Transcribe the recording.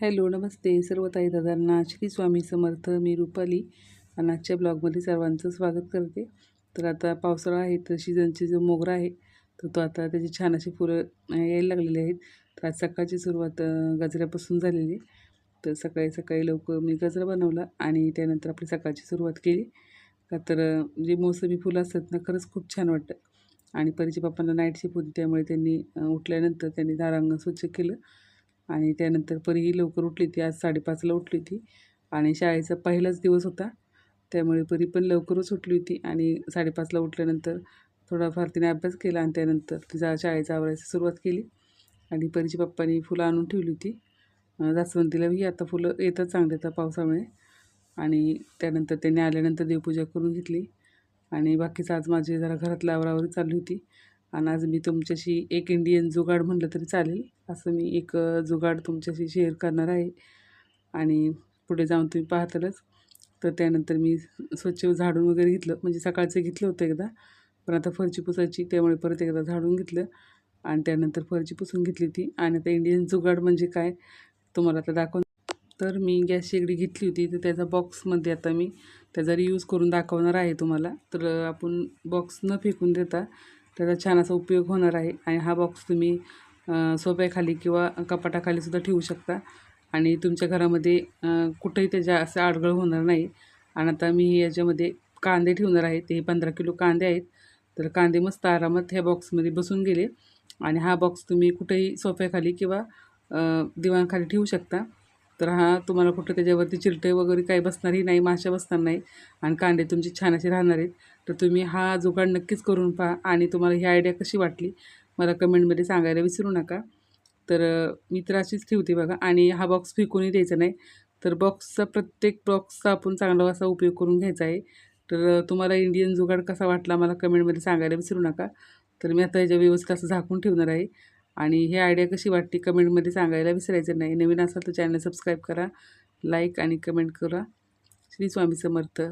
Hello नमस्ते सर्व ताई दादांना श्री स्वामी समर्थ मी रुपाली आणि आजच्या ब्लॉगमध्ये सर्वांचं स्वागत करते. तर आता पावसाळा आहे तर सीझनची जो मोगरा आहे तर तो आता त्याची छान अशी फुलं यायला लागलेली आहेत. तर आज सकाळची सुरुवात गजऱ्यापासून झालेली आहे. तर सकाळी सकाळी लवकर मी गजरा बनवला आणि त्यानंतर आपली सकाळची सुरुवात केली. का तर जे मोसमी फुलं असतात ना खरंच खूप छान वाटतं. आणि परीचे बापांना नाईट शिप होती त्यामुळे त्यांनी उठल्यानंतर त्यांनी दारांगण स्वच्छ केलं. आणि त्यानंतर परीही लवकर उठली ती आज साडेपाचला उठली होती आणि शाळेचा पहिलाच दिवस होता. त्यामुळे परी पण लवकरच उठली होती आणि साडेपाचला उठल्यानंतर थोडाफार तिने अभ्यास केला आणि त्यानंतर तिचा शाळेचा आवरायची सुरुवात केली आणि परीची पप्पानी फुलं आणून ठेवली होती. जास्वंतीलाही आता फुलं येतात चांगले आता पावसामुळे आणि त्यानंतर त्यांनी आल्यानंतर देवपूजा करून घेतली आणि बाकीचं आज माझी जरा घरातल्या आवरावरी चालली होती. आणि आज मी तुमच्याशी एक इंडियन जुगाड म्हटलं तरी चालेल. असं मी एक जुगाड तुमच्याशी शेअर करणार आहे. आणि पुढे जाऊन तुम्ही पाहतालच. तर त्यानंतर मी स्वच्छ झाडून वगैरे घेतलं. म्हणजे सकाळचं घेतलं होतं एकदा. पण आता फरची पुसायची त्यामुळे परत एकदा झाडून घेतलं. आणि त्यानंतर फरची पुसून घेतली ती. आणि आता इंडियन जुगाड म्हणजे काय तुम्हाला आता दाखवून तर मी गॅस शेगडी घेतली होती. तर त्याचा बॉक्समध्ये आता मी त्याचा रियूज करून दाखवणार आहे तुम्हाला. तर आपण बॉक्स न फेकून देता त्याचा छान असा उपयोग होणार आहे. आणि हा बॉक्स तुम्ही सोप्याखाली सोफ्याखाली किंवा कपाटाखाली सुद्धा ठेवू शकता. आणि तुमच्या घरामध्ये कुठेही त्याच्या असं आडगळ होणार नाही. आणि आता मी याच्यामध्ये कांदे ठेवणार आहे. ते पंधरा किलो कांदे आहेत. तर कांदे मस्त आरामात ह्या बॉक्समध्ये बसून गेले. आणि हा बॉक्स तुम्ही कुठेही सोफ्याखाली किंवा दिवाणखाली ठेवू शकता. तर हा तुम्हाला कुठं त्याच्यावरती चिरटे वगैरे काही बसणारही नाही माशा बसणार नाही आणि कांदे तुमचे छान असे राहणार आहेत. तर तुम्ही हा जुगाड नक्कीच करून पहा आणि तुम्हाला ही आयडिया कशी वाटली मला कमेंटमध्ये सांगायला विसरू नका. तर मी तर अशीच ठेवते बघा आणि हा बॉक्स फेकूनही द्यायचा नाही. तर बॉक्सचा प्रत्येक बॉक्सचा आपण चांगला असा उपयोग करून घ्यायचा आहे. तर तुम्हाला इंडियन जुगाड कसा वाटला मला कमेंटमध्ये सांगायला विसरू नका. तर मी आता ह्याच्या व्यवस्थित असं झाकून ठेवणार आहे. आणि ही आयडिया कशी वाटते कमेंटमध्ये सांगायला विसरायचं नाही. नवीन असाल तर चॅनल सबस्क्राईब करा लाईक आणि कमेंट करा. श्री स्वामी समर्थ.